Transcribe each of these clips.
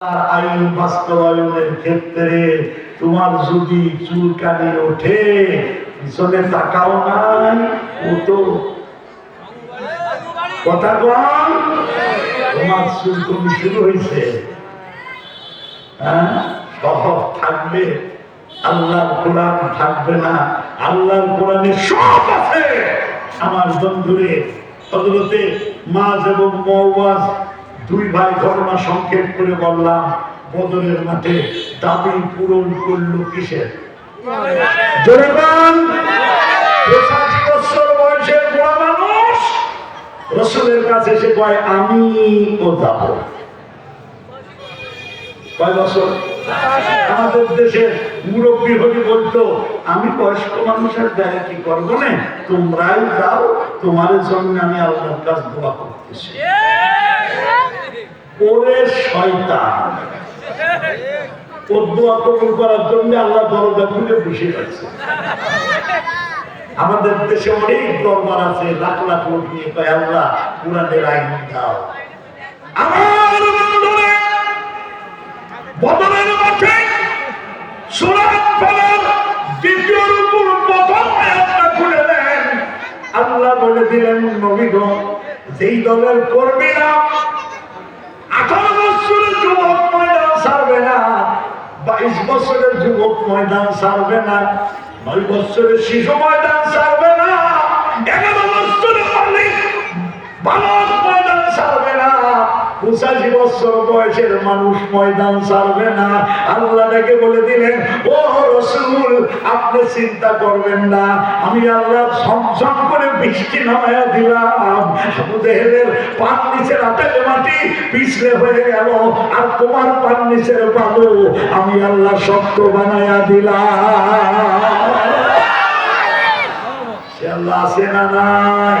আইন বাস্তবায়নের ক্ষেত্রে তোমার যদি ওঠে, পিছনে তাকাও নাই, ও তো কথা তোমার শুরু হয়েছে। হ্যাঁ? স্বভাব থাকবে। আল্লাহর কোরআন থাকবে না। আল্লাহর কোরআনে সব আছে। আমার বন্ধুরে হজরতে মাজ এবং মৌয়াজ দুই ভাই ঘটনা সংক্ষেপ করে বললাম, বদরের মাঠে দাবি পূরণ করল কিসের? কাছে কয়, আমি কয় বছর? আমাদের দেশে মুরব্বী হলি বলতো, আমি বয়স্ক মানুষের দেখা কি করব না? তোমরাই যাও তোমার জন্য আমি আল্লাহর কাজ দোয়া করতেছি। ওরে শয়তান। ওর দোয়া কবুল করার জন্য আল্লাহ দরজা খুলে বসে আমাদের দেশে অনেক দরবার আছে, লাখ লাখ লোক নিয়ে আল্লাহ আইন দাও। আমার বদলের মাঠে সুরাত দ্বিতীয় রূপুর প্রথম আয়াতটা খুলে দেন। আল্লাহ বলে দিলেন নবীগ যেই দলের কর্মীরা আঠারো বছরের যুবক ময়দান ছাড়বে না, বাইশ বছরের যুবক ময়দান ছাড়বে না, নয় বছরের শিশু ময়দান ছাড়বে না। পঁচাশি বছর বয়সের মানুষ ময়দান ছাড়বে না। আল্লাহ ডেকে বলে দিলেন, ও রসুল, আপনি চিন্তা করবেন না। আমি আল্লাহ সংসম করে বৃষ্টি নামায়া দিলাম। দেহের পান মাটি পিছলে হয়ে গেল। আর তোমার পান নিচের আমি আল্লাহ শক্ত বানায়া দিলাম। আল্লাহ আছে না নাই?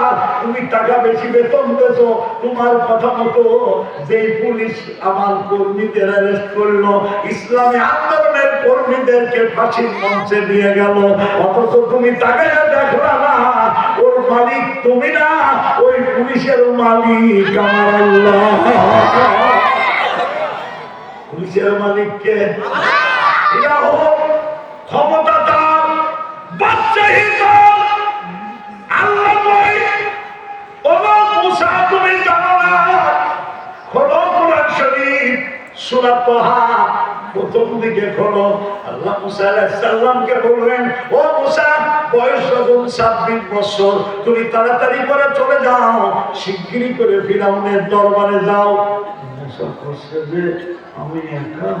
টাকা বেশি বেতন দেছো তোমার কথা মতো যে পুলিশ আমার কর্মীদের অ্যারেস্ট করল ইসলামী আন্দোলনের কর্মীদেরকে ফাঁসির মঞ্চে দিয়ে গেল। অথচ তুমি তাকে দেখলা না। ওর মালিক তুমি না ওই পুলিশের মালিক আমার আল্লাহ। পুলিশের মালিককে ক্ষমতা ক্ষমতাদার বাদশাহী তুমি জানো না খোলো কোরআন শরীফ, সূরা তাহা, প্রথম দিকে খোলো আল্লাহ মুসা আলাইহিস বললেন, ও মুসা, বয়স যখন 26 বছর, তুমি তাড়াতাড়ি করে চলে যাও, শিগগিরই করে ফিরাউনের দরবারে যাও আমি একা।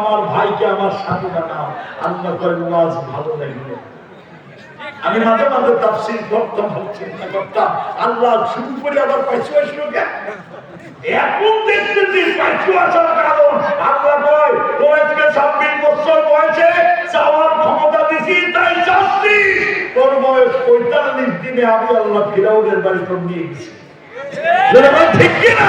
আমার ভাইকে আমার সাথে আল্লাহ ওয়াজ ভালো লাগবে আমি মাঝে মাঝে তাফসির করতাম চিন্তা করতাম, আল্লাহ শুরু করে আবার পাইছু আসলো কেন? বছর বয়সে চাওয়ার ক্ষমতা দিছি, তাই দিনে আমি আল্লাহ ফিরাউনের বাড়ি তোর নিয়ে গেছি। ঠিক কিনা?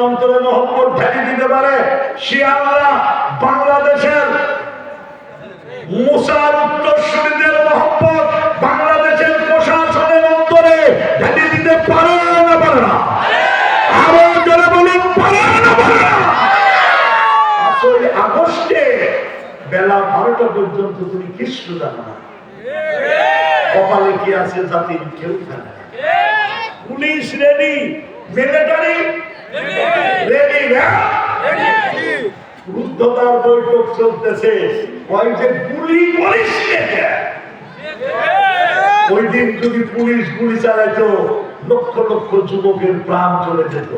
অন্তরে মোহাম্মদ ঢেলে দিতে পারে। সে বাংলাদেশের মুসার উত্তরসূরিদের মোহাম্মদ বাংলাদেশের প্রশাসনের অন্তরে ঢেলে দিতে পারে না পারে না? আসলে আগস্টে বেলা বারোটা পর্যন্ত তুমি কিছু জানো না কপালে কি আছে জাতির কেউ জানে পুলিশ রেডি মিলিটারি রেডি রুদ্ধতার বৈঠক চলতেছে। ওই যে গুলি কে? ওই দিন যদি পুলিশ গুলি চালাইতো, লক্ষ লক্ষ যুবকের প্রাণ চলে যেত।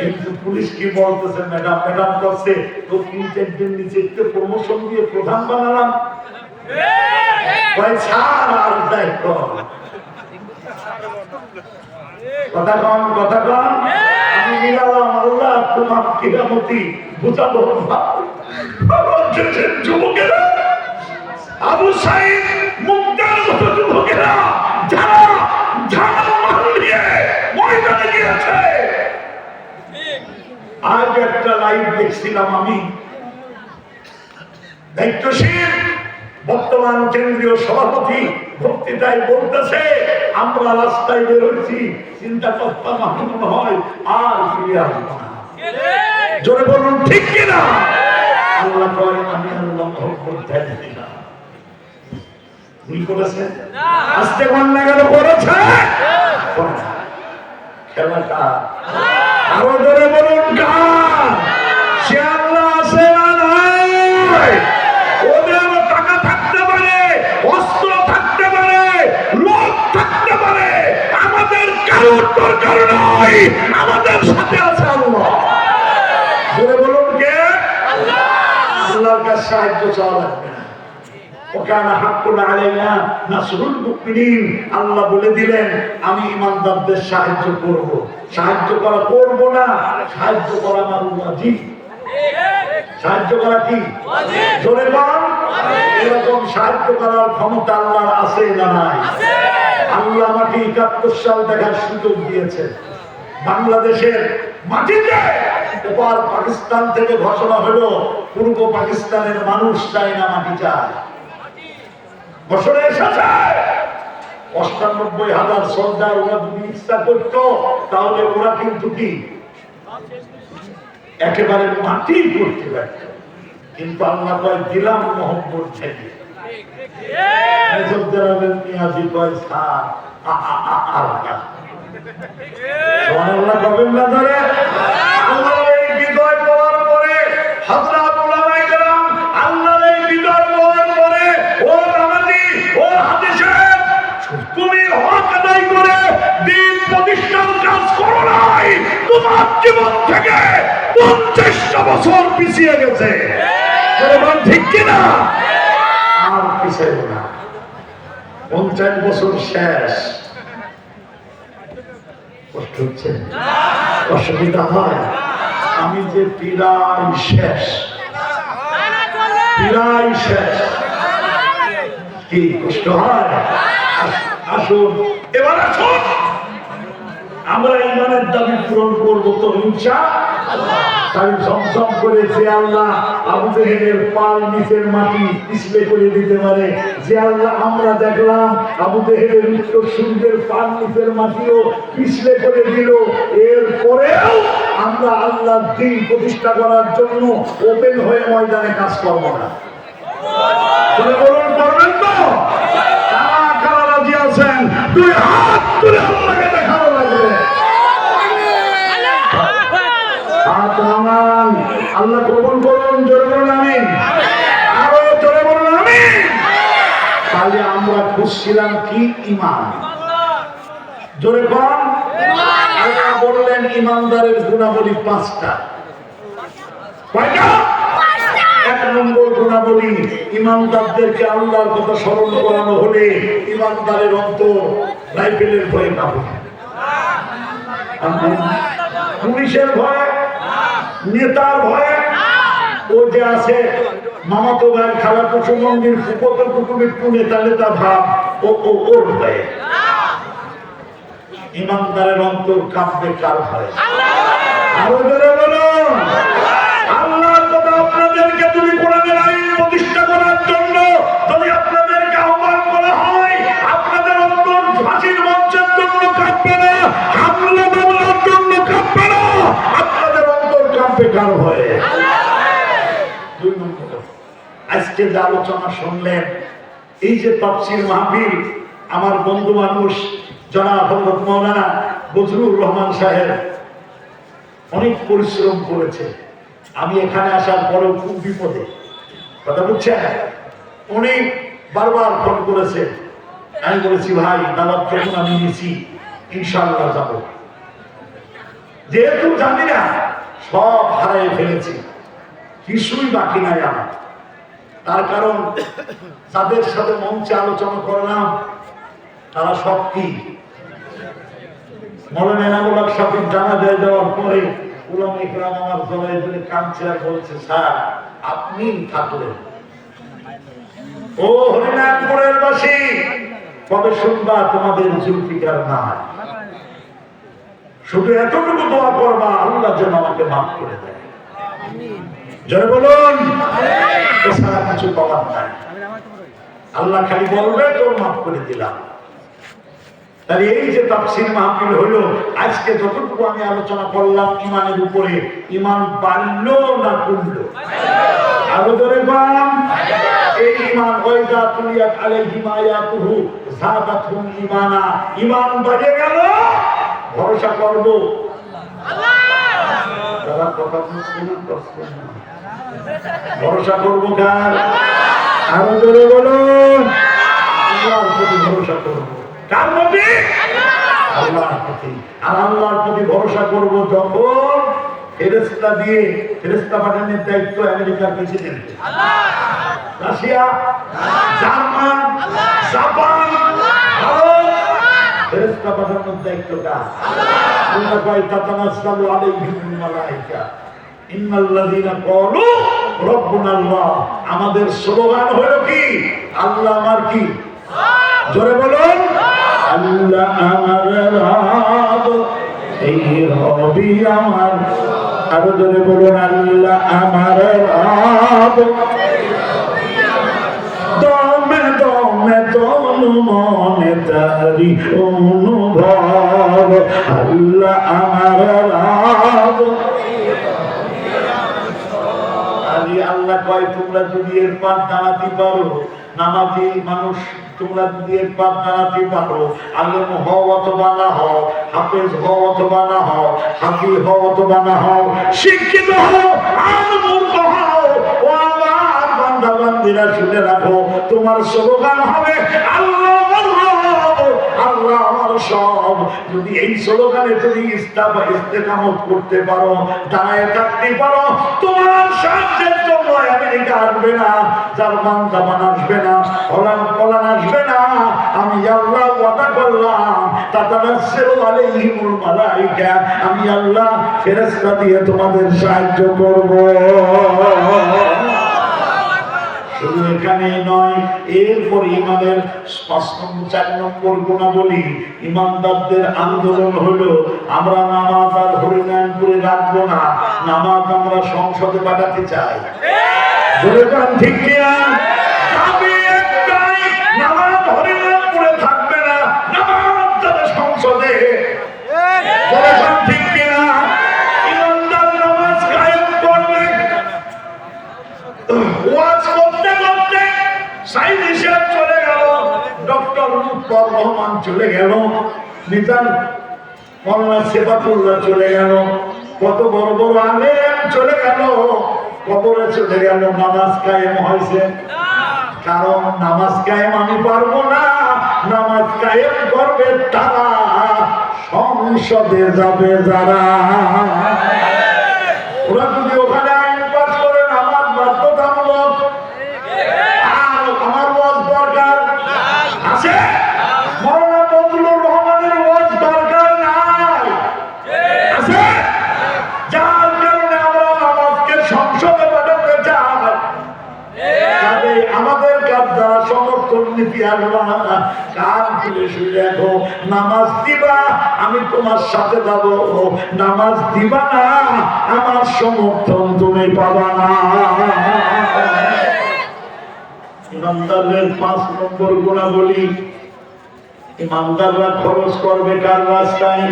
কিন্তু পুলিশ কি বলতেছে, ম্যাডাম ম্যাডাম করছে। তো তিন চার দিন নিচে একটু প্রমোশন দিয়ে প্রধান বানালাম। ছাড় আর কর। কথা কন কথা কন আমি মিলালাম আল্লাহ তোমার কিরামতি বুঝাবো। যুবকেরা আবু সাইদ মুক্তার মতো যুবকেরা যারা ঝাড়া মাল নিয়ে ময়দানে গিয়েছে। আজ একটা লাইভ দেখছিলাম আমি। দায়িত্বশীল বর্তমান কেন্দ্রীয় সভাপতি বক্তৃতায় বলতেছে আমরা রাস্তায় বেরোচ্ছি চিন্তা করতাম আমার মনে হয় আর ফিরে আসব জোরে বলুন ঠিক কিনা? আল্লাহ কয় আমি আল্লাহ মহব্বত দিই না। ভুল করেছে আসতে মন করেছে? খেলাটা আরও জোরে বলুন কার সে আল্লাহ আছে না কারোর দরকার নয় আমাদের সাথে আছে আল্লাহ। জোরে বলুন কে? আল্লাহর কাছে সাহায্য চাওয়া লাগবে না। ওখানে হাক্কুন আলাইনা নাসরুল মুমিনিন। আল্লাহ বলে দিলেন আমি ইমানদারদের সাহায্য করব। সাহায্য করা করব না সাহায্য করা আমার ওয়াজিব সাহায্য করা কি? জোরে বল। এরকম সাহায্য করার ক্ষমতা আল্লাহর আছে না নাই? আল্লাহ আমাকে একাত্তর সাল দেখার সুযোগ দিয়েছে। বাংলাদেশের মাটিতে এবার পাকিস্তান থেকে ঘোষণা হলো, পূর্ব পাকিস্তানের মানুষ চায় না মাটি চায়। ওরা করতো, তাহলে ওরা কিন্তু একেবারে মাটি করতে পারত কিন্তু আল্লাহ দিলাম মোহাম্মদ থেকে। মেজরদের আবেন পেঁয়াজি কয় সার না ধরে এই বিজয় পাওয়ার পরে তুমি হক আদায় করে দিন প্রতিষ্ঠার কাজ করো নাই। তোমার জীবন থেকে পঞ্চাশটা বছর পিছিয়ে গেছে। ঠিক কিনা? আর পিছিয়ে না। পঞ্চাশ বছর শেষ। কষ্ট হচ্ছে? অসুবিধা হয়? আমি যে পীড়াই শেষ। পীড়াই শেষ। কি কষ্ট হয়? আসুন, এবার আসুন। আমরা ইমানের দাবি পূরণ করব তো হিংসা তাই করে যে আল্লাহ আবু জেহেলের পাল নিচের মাটি পিছলে করে দিতে পারে। যে আল্লাহ আমরা দেখলাম, আবু জেহেলের উত্তর সূর্যের পাল নিচের মাটিও পিছলে করে দিল। এর পরেও আমরা আল্লাহ দিন প্রতিষ্ঠা করার জন্য ওপেন হয়ে ময়দানে কাজ করব না। বলুন করবেন তো? কারা রাজি আছেন? হাত তুলে আল্লাহকে দেখানো লাগবে হাত নামান আল্লাহ কবুল করুন, জোরে বলুন, আমিন। আরও জোরে বলুন, আমিন। তাহলে আমরা খুঁজছিলাম কি? ইমান। জোরে কম আল্লাহ বললেন, ইমানদারের গুণাবলী পাঁচটা। এক নম্বর গুণাবলী, ইমানদারদেরকে আল্লাহর কথা স্মরণ করানো হলে ইমানদারের অন্তর রাইফেলের ভয়ে কাঁপে। পুলিশের ভয়ে নেতার ভয়ে ও যে আছে মামাতো ভাই খালা কুসুম মন্দির ফুকত কুটুম একটু নেতা নেতা ভাব, ও ও, ওর ভয়ে। ইমানদারের অন্তর কাঁপবে কার ভয়ে? আরও জোরে বলুন। আল্লাহর কথা আপনাদেরকে যদি কোরআনের আইন প্রতিষ্ঠা করার জন্য যদি আপনাদেরকে আহ্বান করা হয়, আপনাদের অন্তর ফাঁসির মঞ্চের জন্য কাঁপবে না, হামলা মামলার জন্য কাঁপবে না আপনাদের অন্তর কাঁপবে কার ভয়ে দুই নম্বর আজকে যে আলোচনা শুনলেন এই যে তফসিল মাহফিল আমার বন্ধু মানুষ জনাব হজরত মৌলানা বজরুর রহমান সাহেব অনেক পরিশ্রম করেছে। আমি এখানে আসার পরেও খুব বিপদে। কথা বুঝছেন? উনি বারবার ফোন করেছে। আমি বলেছি ভাই দাওয়াত যখন আমি নিছি ইনশাআল্লাহ যাব। যেহেতু জানি না সব হারাই ফেলেছি। কিছুই বাকি নাই আমার। তার কারণ, যাদের সাথে মঞ্চে আলোচনা করলাম, তারা সব কি? জানা দেওয়ার পরে আমার আর স্যার, আপনি ও তোমাদের জুলফিকার নাই? শুধু এতটুকু দোয়া করবা, আল্লাহ যেন আমাকে মাফ করে দেয়। বলুন। এছাড়া কিছু পাওয়ার নাই। আল্লাহ খালি বলবে, তোর মাফ করে দিলাম। তাহলে এই যে তাফসির মাহফিল আজকে যতটুকু আমি আলোচনা করলাম ইমানের উপরে, ইমান বাড়লো না কমলো? আরও ধরে পান এই ইমান ঈমানা। ঈমান বেড়ে গেল। ভরসা করব। যারা কথা করছেন ভরসা করব কার? আরও জোরে বলুন। আল্লাহর প্রতি ভরসা করব। কার প্রতি? আল্লাহর প্রতি। আর আল্লাহর প্রতি ভরসা করব যখন ফেরেস্তা দিয়ে ফেরেস্তা পাঠানোর দায়িত্ব আমেরিকার president. Russia German Japan Bharat ফেরেস্তা পাঠানোর দায়িত্ব কার আল্লাহ কয় তাতানাসসালু ইন্নাল্লাযীনা ক্বালু আমাদের স্লোগান হলো কি? আল্লাহ আমার কি? জোরে বলুন। আল্লাহ আমার রাব এই রবি আমার। আরও জোরে বলুন, আল্লাহ আমার রাব তারি অনুভব আল্লাহ আমার রাব। আরে আল্লাহ কয়, তোমরা যদি এর পার দাঁড়াতে পারো, নামাজি মানুষ, তোমরা যদি এর পার দাঁড়াতে পারো, আলেম হও অথবা না হও, হাফেজ হও অথবা না হও হাফি হও অথবা না হও, শিক্ষিত হও, আর মূর্খ ও আমার বান্দা বান্দিরা শুনে রাখো, তোমার স্লোগান হবে সব। যদি এই স্লোগানে তুমি ইস্তাফা, ইস্তেকামত করতে পারো, দাঁড়ায় থাকতে পারো, তোমার সাহায্যের জন্য আমেরিকা আসবে না, জার্মান জামান আসবে না হল্যান্ড পলান আসবে না। আমি আল্লাহ ওয়াদা করলাম তাতানাসসালু আলাইহিমুল মালাইকা, আমি আল্লাহ ফেরেশতা দিয়ে তোমাদের সাহায্য করব। এখানে নয় এরপর ইমানের পাঁচ নম্বর চার নম্বর গুণাবলী, ইমানদারদের আন্দোলন হলো, আমরা নামাজ আর হরিনায়ন করে রাখব না, নামাজ আমরা সংসদে পাঠাতে চাই। ঠিক কিনা দাবি একটাই, নামাজ হরিনায়ন করে থাকবে না নামাজ যাবে সংসদে জোরে কান ঠিক কিনা ইমানদার নামাজ কায়েম করবে ওয়াজ করতে করতে সাইদ চলে গেল। ডক্টর রহমান চলে গেল। সেবাতুল্লাহ চলে গেল। কত বড় বড় চলে গেল। কবরে চলে গেল। নামাজ কায়েম হয়েছে। কারণ নামাজ কায়েম আমি পারব না। নামাজ কায়েম করবে তারা। সংসদে যাবে যারা। ওরা যদি ওখানে আইন পাস করে নামাজ বাধ্যতামূলক আর আমার ওয়াজ দরকার আছে মৌলানা ফজলুর রহমানের ওয়াজ দরকার নাই আছে যার কারণে আমরা আমি তোমার সাথে যাব। নামাজ দিবা না, আমার সমর্থন তুমি পাবা না। ইমানদারের পাঁচ নম্বর গুণাবলী। ইমানদাররা খরচ করবে কার রাস্তায়?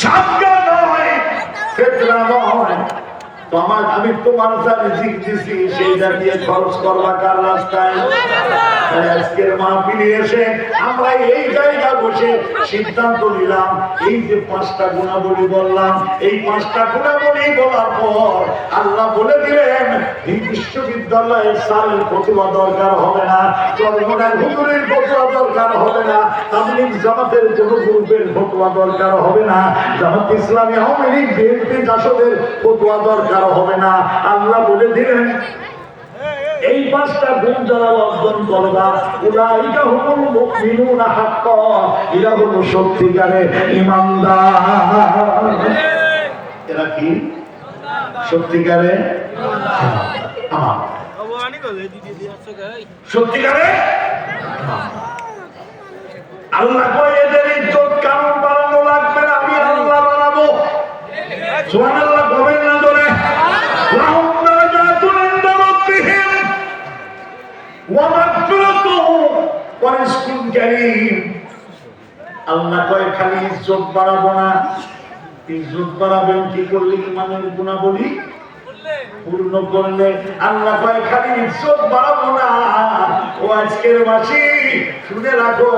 সাপ নয় সাদকা নয় ফিতরা নয় তো আমার আমি তোমার রিজিক দিছি সেইটা দিয়ে খরচ করবা কার রাস্তায়? আজকের মাহফিলে এসে আমরা এই জায়গা বসে সিদ্ধান্ত নিলাম, এই যে পাঁচটা গুণাবলী বললাম, এই পাঁচটা গুণাবলী বলার পর আল্লাহ বলে দিলেন, এই বিশ্ববিদ্যালয়ের সালের ফতুয়া দরকার হবে না চরমনার হুজুরের ফতুয়া দরকার হবে না, তাবলিগ জামাতের কোন গ্রুপের ফতুয়া দরকার হবে না, জামাত ইসলামী আওয়ামী লীগ, বিএনপি জাসদের ফতুয়া দরকার হবে না। আল্লাহ বলে দিলেন, এই পাঁচটা গুণ যারা অর্জন করবা, উলাইকা হুমুল মুমিনুনা হাক্কা, এরা হলো সত্যিকারের ইমানদার। এরা কি? সত্যিকারে সত্যিকারে আল্লাহ কয়, এদের ইজ্জত কারণ বাড়ানো লাগবে না, আমি আল্লাহ বাড়াবো সুবহানাল্লাহ না রাব্বিহিম ওয়া মাগফিরাতুহু ওয়া আল্লাহ কয়, খালি ইজ্জত বাড়াবো ইজ্জত বাড়াবেন কি করলে ইমানের গুণাবলী? পূর্ণ করলে আল্লাহ কয় খালি ইজ্জত বাড়াবো না। ও আজকের মাসি শুনে রাখো,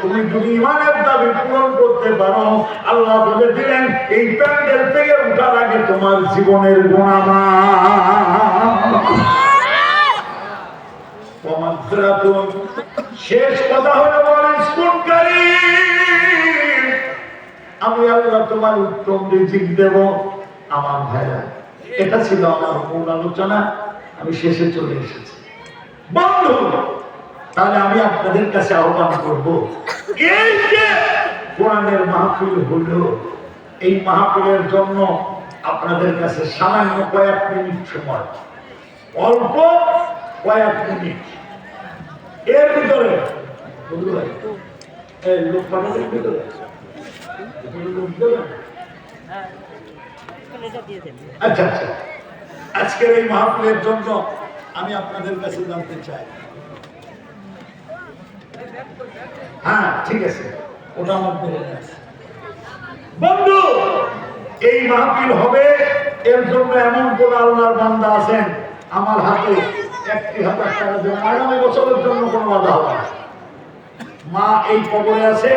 তুমি যদি ইমানের দাবি পূরণ করতে পারো। আল্লাহ বলে দিলেন, এই প্যান্ডেল থেকে উঠার আগে তোমার জীবনের গুণামা শেষ কথা হলো বলেন স্কুলকারী আমি আল্লাহ তোমার উত্তম রিজিক দেব, আমার ভাইরা। এটা ছিল আমার মূল আলোচনা। আমি শেষে চলে এসেছি। বন্ধু, তাহলে আমি আপনাদের কাছে আহ্বান করব। এই যে কোরআনের মাহফিল হলো, এই মাহফিলের জন্য আপনাদের কাছে সামান্য কয়েক মিনিট সময়। অল্প কয়েক মিনিট। এর ভিতরে লোক ভিতরে? আচ্ছা আচ্ছা। আজকের এই জন্য আমি আপনাদের কাছে জানতে চাই। হ্যাঁ ঠিক আছে। ওটা আমার বন্ধু, এই মাহফিল হবে, এর জন্য এমন কোন আল্লাহর বান্দা আছেন, আমার হাতে একটি হাজার টাকা আগামী বছরের জন্য কোনো বাধা হবে মা এই কবরে আছে